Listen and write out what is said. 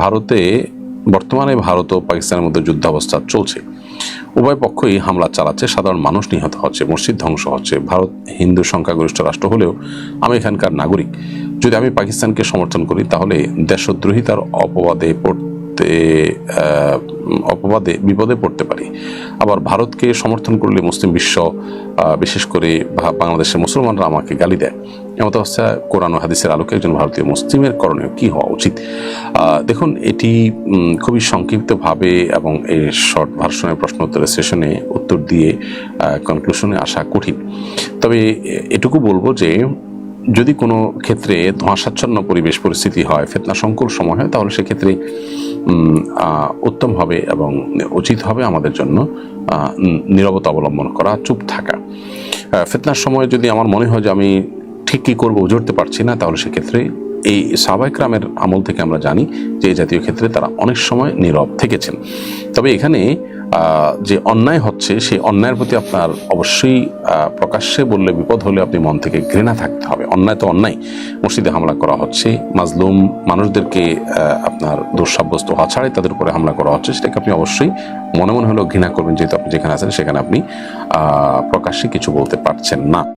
ভারতে, বর্তমানে ভারত ও পাকিস্তানের মধ্যে যুদ্ধাবস্থা চলছে। উভয় পক্ষই হামলা চালাচ্ছে, সাধারণ মানুষ নিহত হচ্ছে, মসজিদ ধ্বংস হচ্ছে। ভারত হিন্দু সংখ্যাগরিষ্ঠ রাষ্ট্র হলেও আমি এখানকার নাগরিক। যদি আমি পাকিস্তানকে সমর্থন করি, তাহলে দেশদ্রোহিতার অপবাদে পড়তে অপবাদে, বিপদে পড়তে পারি। আবার ভারতকে সমর্থন করলে মুসলিম বিশ্ব বিশেষ করে বাংলাদেশের মুসলমানরা আমাকে গালি দেয়। এমত অবস্থা কোরআন ও হাদিসের আলোকে একজন ভারতীয় মুসলিমের করণীয় কি হওয়া উচিত? দেখুন, এটি খুবই সংক্ষিপ্তভাবে এবং এই শর্ট ভার্সনের প্রশ্ন উত্তরের সেশনে উত্তর দিয়ে কনক্লুশনে আসা কঠিন। তবে এটুকু বলব যে, যদি কোনো ক্ষেত্রে ধোঁয়াশাচ্ছন্ন পরিবেশ পরিস্থিতি হয়, ফেতনা সংকুল সময় হয়, তাহলে সেক্ষেত্রে উত্তম হবে এবং উচিত হবে আমাদের জন্য নীরবতা অবলম্বন করা, চুপ থাকা। ফেতনার সময় যদি আমার মনে হয় যে আমি ঠিক কী করব উজড়তে পারছি না, তাহলে সেক্ষেত্রে এই সাবাইক্রামের আমল থেকে আমরা জানি যে এই জাতীয় ক্ষেত্রে তারা অনেক সময় নীরব থেকেছেন। তবে এখানে যে অন্যায় হচ্ছে, সেই অন্যায়ের প্রতি আপনার অবশ্যই প্রকাশ্যে বললে বিপদ হলে আপনি মন থেকে ঘৃণা থাকতে হবে। অন্যায় তো অন্যায়। মসজিদে হামলা করা হচ্ছে, মাজলুম মানুষদেরকে আপনার দোষ সাব্যস্ত হওয়া ছাড়াই তাদের উপরে হামলা করা হচ্ছে, সেটাকে আপনি অবশ্যই মনে মনে হলেও ঘৃণা করবেন, যেহেতু আপনি যেখানে আছেন সেখানে আপনি প্রকাশ্যে কিছু বলতে পারছেন না।